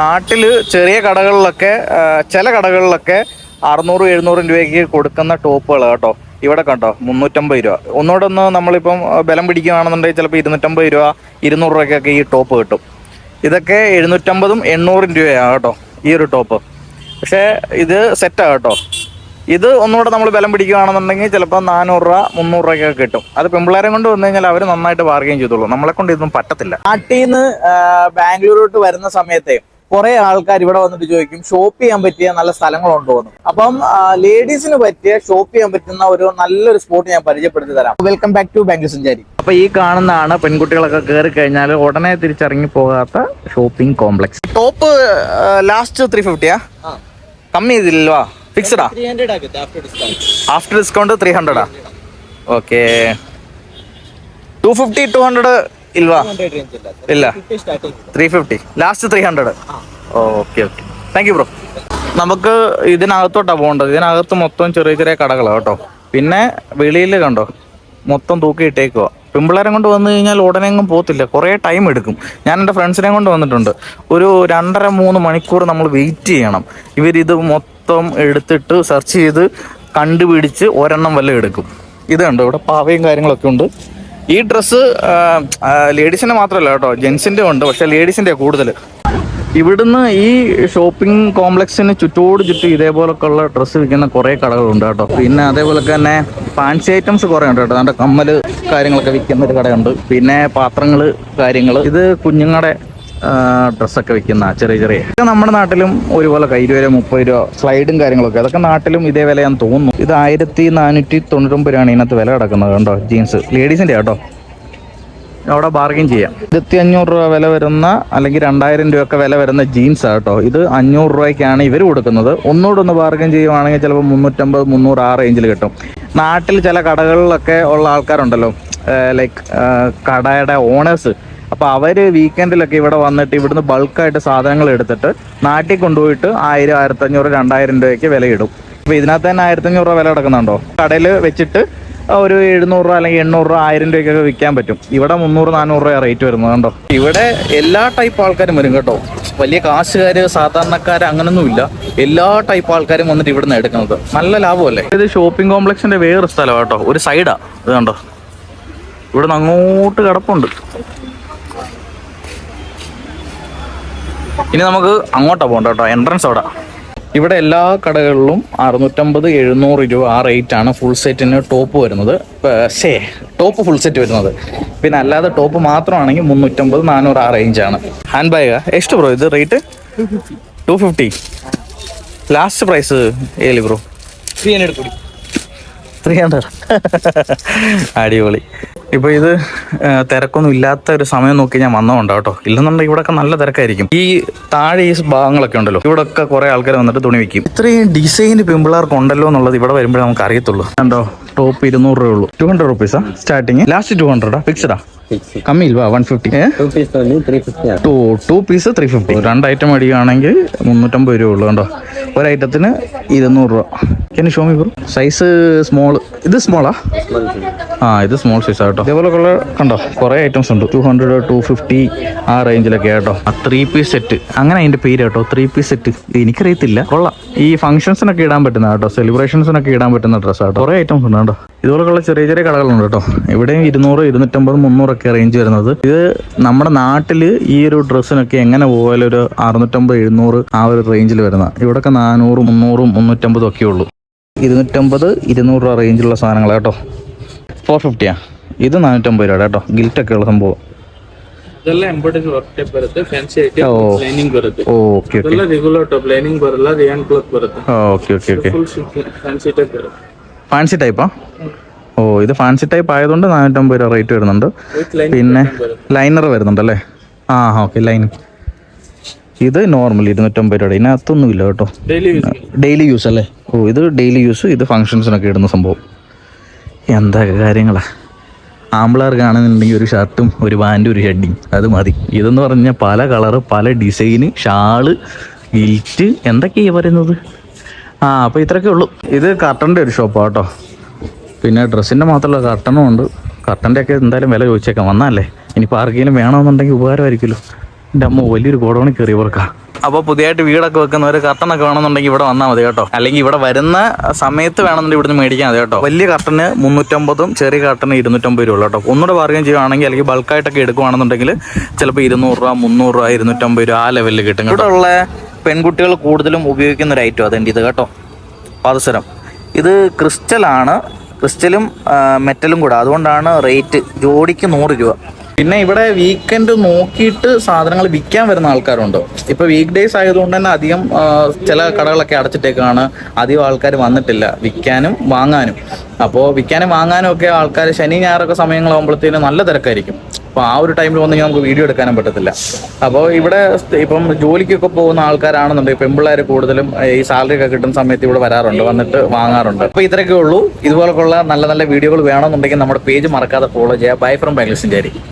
നാട്ടിൽ ചെറിയ കടകളിലൊക്കെ ചില കടകളിലൊക്കെ അറുന്നൂറ് എഴുന്നൂറ് രൂപയ്ക്ക് കൊടുക്കുന്ന ടോപ്പുകൾ കേട്ടോ. ഇവിടെ കണ്ടോ മുന്നൂറ്റമ്പത് രൂപ. ഒന്നുകൂടെ ഒന്ന് നമ്മളിപ്പം ബലം പിടിക്കുകയാണെന്നുണ്ടെങ്കിൽ ചിലപ്പോൾ ഇരുന്നൂറ്റമ്പത് രൂപ ഇരുന്നൂറ് രൂപയ്ക്കൊക്കെ ഈ ടോപ്പ് കിട്ടും. ഇതൊക്കെ എഴുന്നൂറ്റമ്പതും എണ്ണൂറും രൂപയാണ് കേട്ടോ ഈ ഒരു ടോപ്പ്. പക്ഷേ ഇത് സെറ്റാണ് കേട്ടോ. ഇത് ഒന്നുകൂടെ നമ്മൾ ബലം പിടിക്കുകയാണെന്നുണ്ടെങ്കിൽ ചിലപ്പോൾ നാനൂറ് രൂപ മുന്നൂറ് രൂപയ്ക്കൊക്കെ കിട്ടും. അത് പെമ്പിള്ളേരെ കൊണ്ട് വന്നു കഴിഞ്ഞാൽ അവർ നന്നായിട്ട് ബാർഗെയിൻ ചെയ്തോളൂ. നമ്മളെ കൊണ്ട് ഇതൊന്നും പറ്റത്തില്ല. നാട്ടിൽ നിന്ന് ബാംഗ്ലൂരോട്ട് വരുന്ന സമയത്തെ കുറെ ആൾക്കാർ ഇവിടെ വന്നിട്ട് ചോദിക്കും ഷോപ്പ് ചെയ്യാൻ പറ്റിയ നല്ല സ്ഥലങ്ങളുണ്ടോ? എന്ന്. അപ്പം ലേഡീസിന് പറ്റിയ ഷോപ്പ് ചെയ്യാൻ പറ്റുന്ന ഒരു നല്ലൊരു സ്പോട്ട് ഞാൻ പരിചയപ്പെടുത്തി തരാം. വെൽക്കം ബാക്ക് ടു ബാംഗ്ലൂർ സഞ്ചാരി അപ്പൊ ഈ കാണുന്നതാണ് പെൺകുട്ടികളൊക്കെ കയറി കഴിഞ്ഞാൽ ഉടനെ തിരിച്ചറങ്ങി പോകാത്ത shopping complex top last three ഫിഫ്റ്റിയാ കമ്മി ചെയ്തില്ലല്ലോ. ഫിക്സ്ഡാ after discount three ഹൺഡ്രഡാ okay two fifty two hundred okay two fifty two hundred ಇಲ್ವಾ ಹಂಡ್ರೆಡ್ ರೇಂಜ್ ಇಲ್ಲ ಇಲ್ಲ fifty starting three fifty last three hundred okay okay thank you bro നമുക്ക് ഇതിനകത്തോട്ടാണ് പോകേണ്ടത് ഇതിനകത്ത് മൊത്തം ചെറിയ ചെറിയ കടകളാണ് കേട്ടോ പിന്നെ വെളിയിൽ കണ്ടോ മൊത്തം തൂക്കി ഇട്ടേക്കുക പെമ്പിള്ളേരെ കൊണ്ട് വന്നു കഴിഞ്ഞാൽ ഉടനെ എങ്ങും പോകത്തില്ല കുറേ ടൈം എടുക്കും ഞാൻ എൻ്റെ ഫ്രണ്ട്സിനെ കൊണ്ട് വന്നിട്ടുണ്ട് ഒരു രണ്ടര മൂന്ന് മണിക്കൂർ നമ്മൾ വെയിറ്റ് ചെയ്യണം ഇവരിത് മൊത്തം എടുത്തിട്ട് സെർച്ച് ചെയ്ത് കണ്ടുപിടിച്ച് ഒരെണ്ണം വല്ലതും എടുക്കും ഇത് കണ്ടോ ഇവിടെ പാവയും കാര്യങ്ങളൊക്കെ ഉണ്ട് ഈ ഡ്രസ്സ് ലേഡീസിന്റെ മാത്രമല്ല കേട്ടോ ജെൻസിന്റെ ഉണ്ട് പക്ഷെ ലേഡീസിന്റെ കൂടുതൽ. ഇവിടുന്ന് ഈ ഷോപ്പിംഗ് കോംപ്ലക്സിന് ചുറ്റോട് ചുറ്റും ഇതേപോലൊക്കെ ഉള്ള ഡ്രസ്സ് വിൽക്കുന്ന കുറേ കടകളുണ്ട് കേട്ടോ. പിന്നെ അതേപോലെ തന്നെ ഫാൻസി ഐറ്റംസ് കുറേ ഉണ്ട് കേട്ടോ. അതിന്റെ കമ്മൽ കാര്യങ്ങളൊക്കെ വിൽക്കുന്ന ഒരു കടയുണ്ട്. പിന്നെ പാത്രങ്ങൾ കാര്യങ്ങൾ ഇത് കുഞ്ഞുങ്ങളുടെ ഡ്രസ്സൊക്കെ വെക്കുന്ന ചെറിയ ചെറിയ. ഇതൊക്കെ നമ്മുടെ നാട്ടിലും ഒരുപോലെ കൈ ഇരുപത് രൂപ മുപ്പത് രൂപ സ്ലൈഡും കാര്യങ്ങളൊക്കെ. അതൊക്കെ നാട്ടിലും ഇതേ വിലയാന്ന് തോന്നുന്നു. ഇത് ആയിരത്തി നാനൂറ്റി തൊണ്ണൂറ്റൊമ്പത് രൂപയാണ് ഇതിനകത്ത് വില കിടക്കുന്നത് കണ്ടോ? ജീൻസ് ലേഡീസിന്റെ കേട്ടോ അവിടെ ബാർഗെയിൻ ചെയ്യാം. ആയിരത്തി അഞ്ഞൂറ് രൂപ വില വരുന്ന അല്ലെങ്കിൽ രണ്ടായിരം രൂപയൊക്കെ വില വരുന്ന ജീൻസ് കേട്ടോ. ഇത് അഞ്ഞൂറ് രൂപയ്ക്കാണ് ഇവർ കൊടുക്കുന്നത്. ഒന്നുകൂടെ ഒന്ന് ബാർഗെയിൻ ചെയ്യുവാണെങ്കിൽ ചിലപ്പോൾ മുന്നൂറ്റമ്പത് മുന്നൂറ് ആ റേഞ്ചിൽ കിട്ടും. നാട്ടിൽ ചില കടകളിലൊക്കെ ഉള്ള ആൾക്കാരുണ്ടല്ലോ. ലൈക്ക് കടയുടെ ഓണേഴ്സ് അപ്പോൾ അവർ വീക്കെൻഡിലൊക്കെ ഇവിടെ വന്നിട്ട് ഇവിടുന്ന് ബൾക്കായിട്ട് സാധനങ്ങൾ എടുത്തിട്ട് നാട്ടിൽ കൊണ്ടുപോയിട്ട് ആയിരം ആയിരത്തഞ്ഞൂറ് രണ്ടായിരം രൂപയ്ക്ക് വിലയിടും. അപ്പോൾ ഇതിനകത്ത് തന്നെ ആയിരത്തഞ്ഞൂറ് രൂപ വില കിടക്കുന്നുണ്ടോ? കടയിൽ വെച്ചിട്ട് ഒരു എഴുന്നൂറ് രൂപ അല്ലെങ്കിൽ എണ്ണൂറ് രൂപ ആയിരം രൂപയ്ക്കൊക്കെ വിൽക്കാൻ പറ്റും. ഇവിടെ മുന്നൂറ് നാനൂറ് രൂപ റേറ്റ് വരുന്നത് കേട്ടോ ഇവിടെ എല്ലാ ടൈപ്പ് ആൾക്കാരും വരും കേട്ടോ. വലിയ കാശുകാര് സാധാരണക്കാര് അങ്ങനൊന്നും ഇല്ല. എല്ലാ ടൈപ്പ് ആൾക്കാരും വന്നിട്ട് ഇവിടുന്ന് എടുക്കുന്നത്. നല്ല ലാഭമല്ലേ? ഇത് ഷോപ്പിംഗ് കോംപ്ലക്സിന്റെ വേറൊരു സ്ഥലമാണ് കേട്ടോ. ഒരു സൈഡാ ഇത് കണ്ടോ? ഇവിടുന്ന് അങ്ങോട്ട് കിടപ്പുണ്ട്. ഇനി നമുക്ക് അങ്ങോട്ടാ പോകണ്ട കേട്ടോ എൻട്രൻസ് അവിടെ. ഇവിടെ എല്ലാ കടകളിലും അറുന്നൂറ്റമ്പത് എഴുന്നൂറ് രൂപ ആ റേറ്റാണ് ഫുൾ സെറ്റിന് ടോപ്പ് വരുന്നത്. ഷേ ടോപ്പ് ഫുൾ സെറ്റ് വരുന്നത്. പിന്നെ അല്ലാതെ ടോപ്പ് മാത്രമാണെങ്കിൽ മുന്നൂറ്റമ്പത് നാനൂറ് ആ റേഞ്ചാണ് ഹാൻഡ് ബാഗ് എക്സ്റ്റ് ബ്രോ ഇത് rate two fifty last price ഏലി bro three hundred three hundred അടിപൊളി. ഇപ്പൊ ഇത് തിരക്കൊന്നും ഇല്ലാത്ത ഒരു സമയം നോക്കി ഞാൻ വന്നതുകൊണ്ട് കേട്ടോ. ഇല്ലെന്നുണ്ടെങ്കിൽ ഇവിടെയൊക്കെ നല്ല തിരക്കായിരിക്കും. ഈ താഴെ ഈ ഭാഗങ്ങളൊക്കെ ഉണ്ടല്ലോ ഇവിടെ ഒക്കെ കുറെ ആൾക്കാർ വന്നിട്ട് തുണി വെക്കും ഇത്രയും ഡിസൈൻ പിമ്പിളാർക്ക് ഉണ്ടല്ലോ എന്നുള്ളത് ഇവിടെ വരുമ്പോഴേ നമുക്ക് അറിയത്തുള്ളൂ കണ്ടോ? ടോപ്പ് ഇരുന്നൂറ് രൂപയുള്ളൂ ഉള്ളൂ. ടു ഹൺഡ്രഡ് റുപ്പീസാ സ്റ്റാർട്ടിങ് ലാസ്റ്റ് ടു ഹൺഡ്രഡാ ഫിക്സഡാ കമ്മി ഇല്ല one fifty two two piece three fifty രണ്ട് ഐറ്റം അടിക്കുകയാണെങ്കിൽ മുന്നൂറ്റമ്പത് രൂപ ഉള്ളൂ കണ്ടോ? ഒരു ഐറ്റത്തിന് ഇരുന്നൂറ് രൂപ. എനിക്ക് ഷോമി ബ്രോ സൈസ് സ്മോൾ ഇത് സ്മോളാ ആ? ഇത് സ്മോൾ സൈസ് ആട്ടോ ഇതേപോലെയുള്ള കണ്ടോ? കുറേ ഐറ്റംസ് ഉണ്ട്. ടു ഹൺഡ്രഡ് ടു ഫിഫ്റ്റി ആ റേഞ്ചിലൊക്കെ ആട്ടോ ആ ത്രീ പീസ് സെറ്റ് അങ്ങനെ അതിന്റെ പേര് കേട്ടോ ത്രീ പീസ് സെറ്റ് എനിക്കറിയത്തില്ല. കൊള്ളാം. ഈ ഫംഗ്ഷൻസിനൊക്കെ ഇടാൻ പറ്റുന്ന കേട്ടോ സെലിബ്രേഷൻസിനൊക്കെ ഇടാൻ പറ്റുന്ന ഡ്രസ്സാട്ടോ കുറേ ഐറ്റംസ് ഉണ്ട് കേട്ടോ ഇതുപോലെയുള്ള ചെറിയ ചെറിയ കടകളുണ്ട് കേട്ടോ. ഇവിടെയും ഇരുന്നൂറ് ഇരുന്നൂറ്റമ്പത് മുന്നൂറ് റേഞ്ച് വരുന്നത് ഇത് നമ്മുടെ നാട്ടിൽ ഈ ഒരു ഡ്രസ്സിനൊക്കെ എങ്ങനെ പോയാലും ഒരു അറുന്നൂറ്റമ്പത് എഴുന്നൂറ് ആ ഒരു റേഞ്ചിൽ വരുന്ന ഇവിടെയൊക്കെ നാനൂറ് മുന്നൂറും മുന്നൂറ്റമ്പതും ഒക്കെ ഉള്ളൂ ഇരുന്നൂറ്റമ്പത് ഇരുന്നൂറ് രൂപ റേഞ്ചിലുള്ള സാധനങ്ങൾ കേട്ടോ ഫോർ ഫിഫ്റ്റിയാ ഇത് നാനൂറ്റമ്പത് രൂപ കേട്ടോ ഗിൽറ്റൊക്കെ ഉള്ള സംഭവം ಇದೆಲ್ಲ ಎಂಬ್ರಾಯ್ಡರಿ ವರ್ಕ್ ಟೈಪ್ ಬರುತ್ತೆ ಫ್ಯಾನ್ಸಿ ಐಟಮ್ ಓ. ಲೈನಿಂಗ್ ಬರುತ್ತೆ ഓക്കെ ഓക്കെ ಇದೆಲ್ಲ ರೆಗ್ಯುಲರ್ ಟಾಪ್ ಲೈನಿಂಗ್ ಬರಲ್ಲ ರಿಯಾನ್ ಕ್ಲಾತ್ ಬರುತ್ತೆ okay okay okay full fancy type ಬರುತ್ತೆ ഫാൻസി ടൈപ്പാ ഓ ഇത് ഫാൻസി ടൈപ്പ് ആയതുകൊണ്ട് നാനൂറ്റമ്പത് രൂപ റേറ്റ് വരുന്നുണ്ട്. പിന്നെ ലൈനർ വരുന്നുണ്ട് അല്ലേ ആ ഓക്കെ ലൈനർ ഇത് നോർമൽ ഇരുന്നൂറ്റമ്പത് രൂപയുടെ. ഇതിനകത്തൊന്നുമില്ല കേട്ടോ. ഡെയിലി യൂസ് അല്ലേ? ഓ ഇത് ഡെയിലി യൂസ് ഇത് ഫംഗ്ഷൻസിനൊക്കെ ഇടുന്ന സംഭവം. എന്താ കാര്യങ്ങളാ? ആമ്പിളാർക്ക് കാണുന്നുണ്ടെങ്കിൽ ഒരു ഷർട്ടും ഒരു പാന്റും ഒരു ഹെഡിങ് അത് മതി. ഇതെന്ന് പറഞ്ഞാൽ പല കളറ് പല ഡിസൈന് ഷാൾ ഗിൽറ്റ് എന്തൊക്കെയാണ് പറയുന്നത്? ആ അപ്പോൾ ഇത്രയൊക്കെ ഉള്ളൂ. ഇത് കർട്ടന്റെ ഒരു ഷോപ്പാണ് കേട്ടോ. പിന്നെ ഡ്രസ്സിന്റെ മാത്രമല്ല കർട്ടനും ഉണ്ട്. കർട്ടന്റെ ഒക്കെ എന്തായാലും വില ചോദിച്ചേക്കാം. വന്നാലേ ഇനിയിപ്പോൾ ആർക്കെങ്കിലും വേണമെന്നുണ്ടെങ്കിൽ ഉപകാരമായിരിക്കുമല്ലോ. എന്റെ അമ്മ വലിയൊരു ഗോഡൗണിൽ കയറി ഇവർക്കാ. അപ്പോൾ പുതിയതായിട്ട് വീടൊക്കെ വെക്കുന്നവർ കർട്ടനൊക്കെ വേണമെന്നുണ്ടെങ്കിൽ ഇവിടെ വന്നാൽ മതി കേട്ടോ. അല്ലെങ്കിൽ ഇവിടെ വരുന്ന സമയത്ത് വേണമെന്നുണ്ടെങ്കിൽ ഇവിടുന്ന് മേടിക്കാം മതി കേട്ടോ. വലിയ കർട്ടന് മുന്നൂറ്റമ്പതും ചെറിയ കർട്ടന് ഇരുന്നൂറ്റമ്പത് രൂപ കേട്ടോ. ഒന്നുകൂടെ ബാർഗൻ ചെയ്യുകയാണെങ്കിൽ അല്ലെങ്കിൽ ബൾക്കായിട്ടൊക്കെ എടുക്കുവാണെന്നുണ്ടെങ്കിൽ ചിലപ്പോൾ ഇരുന്നൂറ് രൂപ മുന്നൂറ് രൂപ ഇരുന്നൂറ്റമ്പത് രൂപ ആ ലെവലിൽ കിട്ടും ഇവിടെ ഉള്ള പെൺകുട്ടികൾ കൂടുതലും ഉപയോഗിക്കുന്ന ഒരു ഐറ്റം അതെന്റെ ഇത് കേട്ടോ? പാദസരം. ഇത് ക്രിസ്റ്റലാണ്. ക്രിസ്റ്റലും മെറ്റലും കൂടെ. അതുകൊണ്ടാണ് റേറ്റ് ജോഡിക്ക് നൂറ് രൂപ. പിന്നെ ഇവിടെ വീക്കെൻഡ് നോക്കിയിട്ട് സാധനങ്ങൾ വിൽക്കാൻ വരുന്ന ആൾക്കാരുണ്ടോ? ഇപ്പൊ വീക്ക് ഡേയ്സ് ആയതുകൊണ്ട് തന്നെ അധികം ചില കടകളൊക്കെ അടച്ചിട്ടേക്കാണ്. അധികം ആൾക്കാർ വന്നിട്ടില്ല വിൽക്കാനും വാങ്ങാനും. അപ്പോൾ വിൽക്കാനും വാങ്ങാനും ഒക്കെ ആൾക്കാർ ശനി ഞായറൊക്കെ സമയങ്ങളാകുമ്പോഴത്തേനും നല്ല തിരക്കായിരിക്കും. അപ്പോൾ ആ ഒരു ടൈമിൽ വന്നെങ്കിൽ നമുക്ക് വീഡിയോ എടുക്കാനും പറ്റത്തില്ല. അപ്പോൾ ഇവിടെ ഇപ്പം ജോലിക്കൊക്കെ പോകുന്ന ആൾക്കാരാണെന്നുണ്ടെങ്കിൽ പെമ്പിള്ളേർ കൂടുതലും ഈ സാലറി ഒക്കെ കിട്ടുന്ന സമയത്ത് ഇവിടെ വരാറുണ്ട് വന്നിട്ട് വാങ്ങാറുണ്ട്. അപ്പോൾ ഇത്രയൊക്കെ ഉള്ളൂ. ഇതുപോലുള്ള നല്ല നല്ല വീഡിയോകൾ വേണമെന്നുണ്ടെങ്കിൽ നമ്മുടെ പേജ് മറക്കാതെ ഫോളോ ചെയ്യുക. Bye from Bangalore